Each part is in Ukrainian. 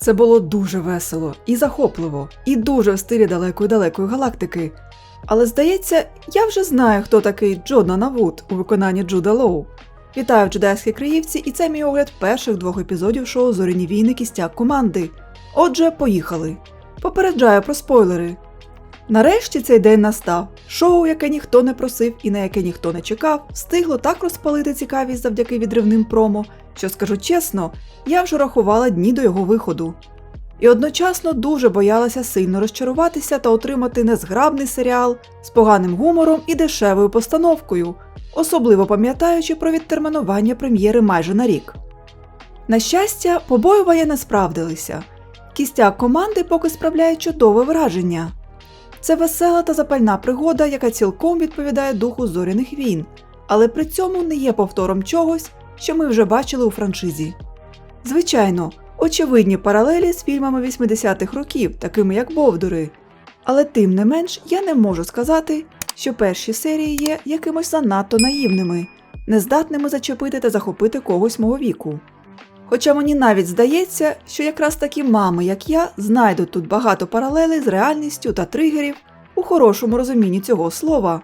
Це було дуже весело і захопливо, і дуже в стилі далекої далекої галактики. Але здається, я вже знаю, хто такий Джодна Навуд у виконанні Джуда Лоу. Вітаю в джедайській Криївці, і це мій огляд перших двох епізодів шоу Зоряні війни кістяк команди. Отже, поїхали. Попереджаю про спойлери. Нарешті цей день настав. Шоу, яке ніхто не просив і на яке ніхто не чекав, встигло так розпалити цікавість завдяки відривним промо, що скажу чесно, я вже рахувала дні до його виходу. І одночасно дуже боялася сильно розчаруватися та отримати незграбний серіал з поганим гумором і дешевою постановкою, особливо пам'ятаючи про відтермінування прем'єри майже на рік. На щастя, побоювання не справдилися. Кістяк команди поки справляє чудове враження. Це весела та запальна пригода, яка цілком відповідає духу зоряних війн, але при цьому не є повтором чогось, що ми вже бачили у франшизі. Звичайно, очевидні паралелі з фільмами 80-х років, такими як Бовдури. Але тим не менш я не можу сказати, що перші серії є якимось занадто наївними, нездатними зачепити та захопити когось мого віку. Хоча мені навіть здається, що якраз такі мами, як я, знайдуть тут багато паралелей з реальністю та тригерів у хорошому розумінні цього слова.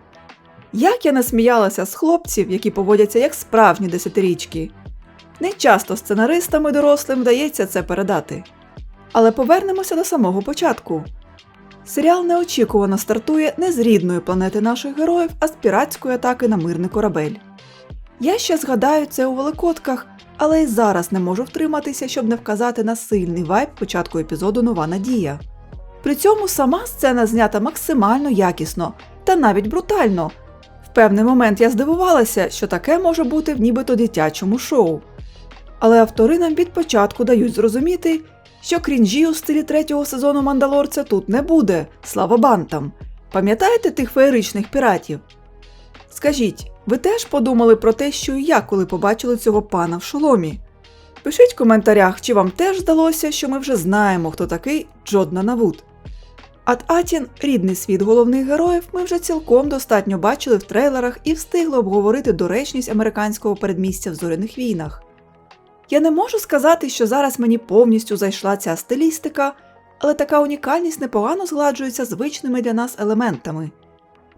Як я насміялася з хлопців, які поводяться як справжні десятирічки. Не часто сценаристам і дорослим вдається це передати. Але повернемося до самого початку. Серіал неочікувано стартує не з рідної планети наших героїв, а з піратської атаки на мирний корабель. Я ще згадаю це у Великодках, але й зараз не можу втриматися, щоб не вказати на сильний вайб початку епізоду Нова Надія. При цьому сама сцена знята максимально якісно та навіть брутально. Певний момент я здивувалася, що таке може бути в нібито дитячому шоу. Але автори нам від початку дають зрозуміти, що крінжі у стилі третього сезону Мандалорця тут не буде, слава бантам. Пам'ятаєте тих феєричних піратів? Скажіть, ви теж подумали про те, що і я, коли побачили цього пана в шоломі? Пишіть в коментарях, чи вам теж здалося, що ми вже знаємо, хто такий Джодна Навуд. Ат Атін, рідний світ головних героїв, ми вже цілком достатньо бачили в трейлерах і встигли обговорити доречність американського передмістя в зоряних війнах. Я не можу сказати, що зараз мені повністю зайшла ця стилістика, але така унікальність непогано згладжується звичними для нас елементами,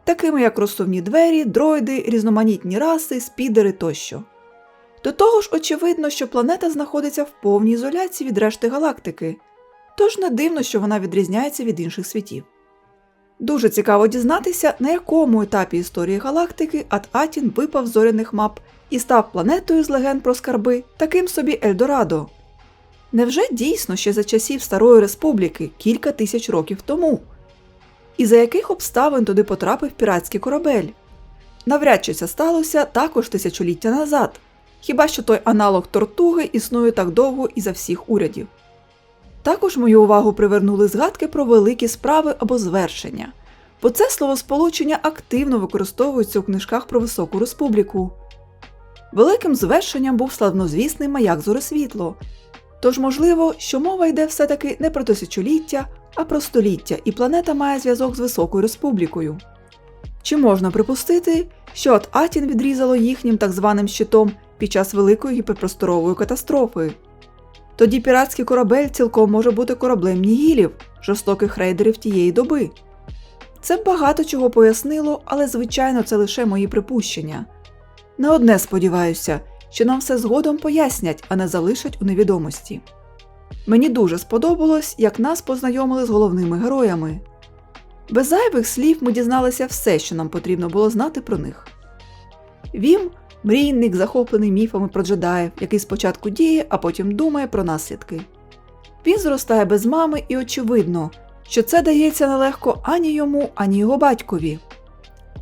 такими як розсувні двері, дроїди, різноманітні раси, спідери тощо. До того ж, очевидно, що планета знаходиться в повній ізоляції від решти галактики, тож не дивно, що вона відрізняється від інших світів. Дуже цікаво дізнатися, на якому етапі історії галактики Ат-Атін випав з зоряних мап і став планетою з легенд про скарби таким собі Ельдорадо. Невже дійсно ще за часів Старої Республіки кілька тисяч років тому? І за яких обставин туди потрапив піратський корабель? Навряд чи це сталося також тисячоліття назад, хіба що той аналог тортуги існує так довго і за всіх урядів. Також мою увагу привернули згадки про великі справи або звершення, бо це словосполучення активно використовується у книжках про Високу Республіку. Великим звершенням був славнозвісний маяк Зоресвітло, тож можливо, що мова йде все-таки не про тисячоліття, а про століття, і планета має зв'язок з Високою Республікою. Чи можна припустити, що от Атін відрізало їхнім так званим щитом під час великої гіперпросторової катастрофи? Тоді піратський корабель цілком може бути кораблем нігілів, жорстоких рейдерів тієї доби. Це багато чого пояснило, але звичайно це лише мої припущення. Не одне сподіваюся, що нам все згодом пояснять, а не залишать у невідомості. Мені дуже сподобалось, як нас познайомили з головними героями. Без зайвих слів ми дізналися все, що нам потрібно було знати про них. Вім мрійник, захоплений міфами про джедаїв, який спочатку діє, а потім думає про наслідки. Він зростає без мами, і очевидно, що це дається нелегко ані йому, ані його батькові.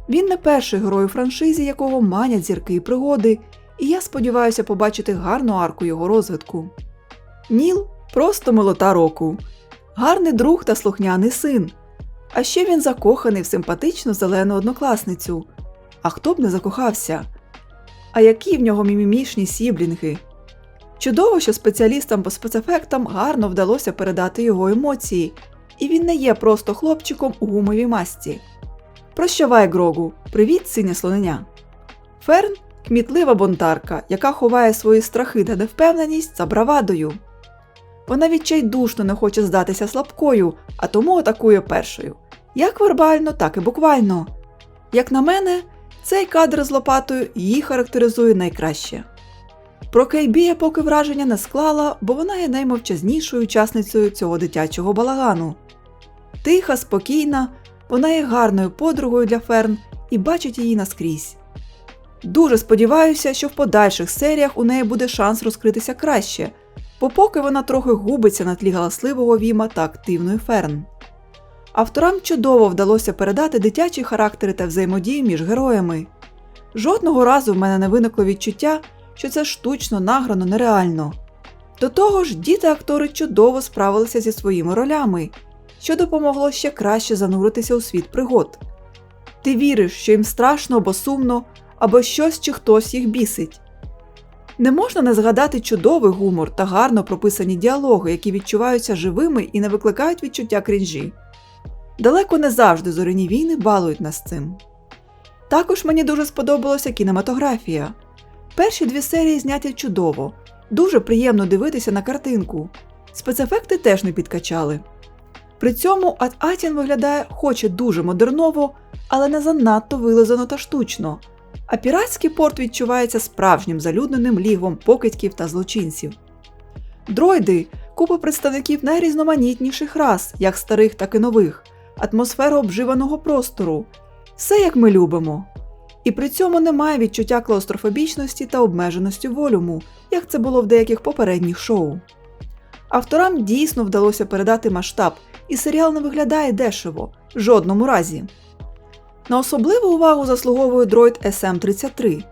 Він не перший герой у франшизі, якого манять зірки і пригоди, і я сподіваюся побачити гарну арку його розвитку. Ніл просто милота року, гарний друг та слухняний син. А ще він закоханий в симпатичну зелену однокласницю. А хто б не закохався? А які в нього мімімішні сіблінги. Чудово, що спеціалістам по спецефектам гарно вдалося передати його емоції, і він не є просто хлопчиком у гумовій масці. Прощавай, Грогу, привіт, синя слоненя. Ферн кмітлива бонтарка, яка ховає свої страхи та невпевненість за бравадою. Вона відчайдушно не хоче здатися слабкою, а тому атакує першою. Як вербально, так і буквально. Як на мене, цей кадр з лопатою її характеризує найкраще. Про Кейбі я поки враження не склала, бо вона є наймовчазнішою учасницею цього дитячого балагану. Тиха, спокійна, вона є гарною подругою для Ферн і бачить її наскрізь. Дуже сподіваюся, що в подальших серіях у неї буде шанс розкритися краще, бо поки вона трохи губиться на тлі галасливого Віма та активної Ферн. Авторам чудово вдалося передати дитячі характери та взаємодію між героями. Жодного разу в мене не виникло відчуття, що це штучно, награно, нереально. До того ж, діти-актори чудово справилися зі своїми ролями, що допомогло ще краще зануритися у світ пригод. Ти віриш, що їм страшно або сумно, або щось чи хтось їх бісить. Не можна не згадати чудовий гумор та гарно прописані діалоги, які відчуваються живими і не викликають відчуття крінжі. Далеко не завжди зоряні війни балують нас цим. Також мені дуже сподобалася кінематографія. Перші дві серії зняті чудово, дуже приємно дивитися на картинку. Спецефекти теж не підкачали. При цьому Ат Атін виглядає хоч і дуже модерново, але не занадто вилизано та штучно. А піратський порт відчувається справжнім залюдненим лігвом покидьків та злочинців. Дроїди купа представників найрізноманітніших рас, як старих, так і нових, атмосфера обживаного простору, все як ми любимо. І при цьому немає відчуття клаустрофобічності та обмеженості волюму, як це було в деяких попередніх шоу. Авторам дійсно вдалося передати масштаб, і серіал не виглядає дешево, в жодному разі. На особливу увагу заслуговує дроїд SM-33.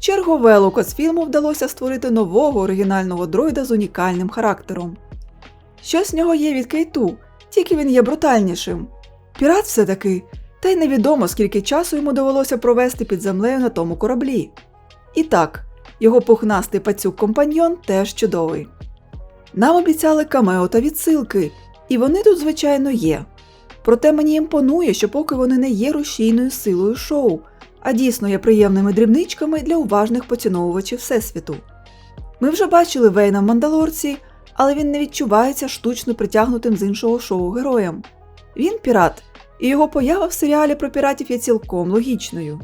Чергове Лукасфілму вдалося створити нового оригінального дроїда з унікальним характером. Що з нього є від Кейту, тільки він є брутальнішим. Пірат все таки, та й невідомо, скільки часу йому довелося провести під землею на тому кораблі. І так, його пухнастий пацюк компаньйон теж чудовий. Нам обіцяли камео та відсилки, і вони тут, звичайно, є. Проте мені імпонує, що поки вони не є рушійною силою шоу, а дійсно є приємними дрібничками для уважних поціновувачів Всесвіту. Ми вже бачили Вейна в Мандалорці, але він не відчувається штучно притягнутим з іншого шоу героєм. Він пірат, і його поява в серіалі про піратів є цілком логічною.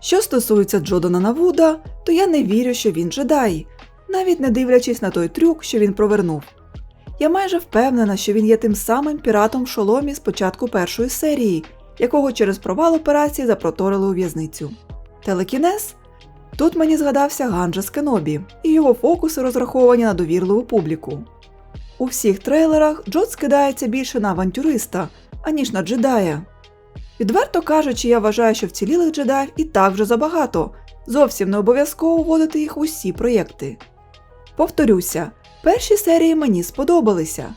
Що стосується Джодана Навуда, то я не вірю, що він джедай, навіть не дивлячись на той трюк, що він провернув. Я майже впевнена, що він є тим самим піратом в шоломі з початку першої серії, якого через провал операції запроторили у в'язницю. Телекінез? Тут мені згадався Ганджа з Кенобі, і його фокуси розраховані на довірливу публіку. У всіх трейлерах Джот скидається більше на авантюриста, аніж на джедая. Відверто кажучи, я вважаю, що вцілілих джедаїв і так вже забагато, зовсім не обов'язково вводити їх в усі проєкти. Повторюся, перші серії мені сподобалися.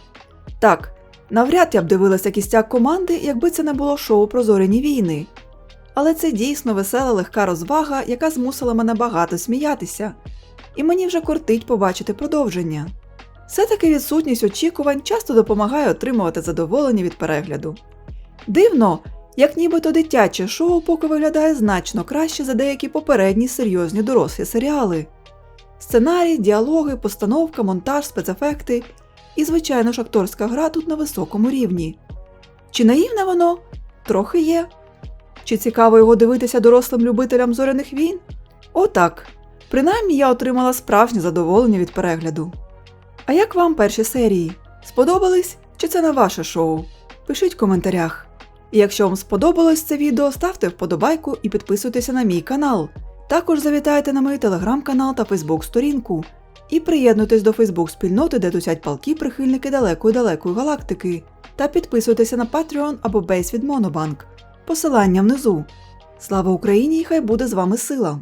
Так, навряд я б дивилася кістяк команди, якби це не було шоу про зоряні війни. Але це дійсно весела легка розвага, яка змусила мене багато сміятися, і мені вже кортить побачити продовження. Все-таки відсутність очікувань часто допомагає отримувати задоволення від перегляду. Дивно, як нібито дитяче шоу поки виглядає значно краще за деякі попередні серйозні дорослі серіали. Сценарій, діалоги, постановка, монтаж, спецефекти і, звичайно ж, акторська гра тут на високому рівні. Чи наївне воно? Трохи є. Чи цікаво його дивитися дорослим любителям зоряних війн? Отак. Принаймні я отримала справжнє задоволення від перегляду. А як вам перші серії? Сподобались? Чи це не ваше шоу? Пишіть в коментарях. І якщо вам сподобалось це відео, ставте вподобайку і підписуйтеся на мій канал. Також завітайте на мій телеграм-канал та фейсбук-сторінку. І приєднуйтесь до Фейсбук-спільноти, де тусять палки прихильники далекої далекої галактики. Та підписуйтеся на Patreon або Бейс від Монобанк. Посилання внизу. Слава Україні і хай буде з вами сила!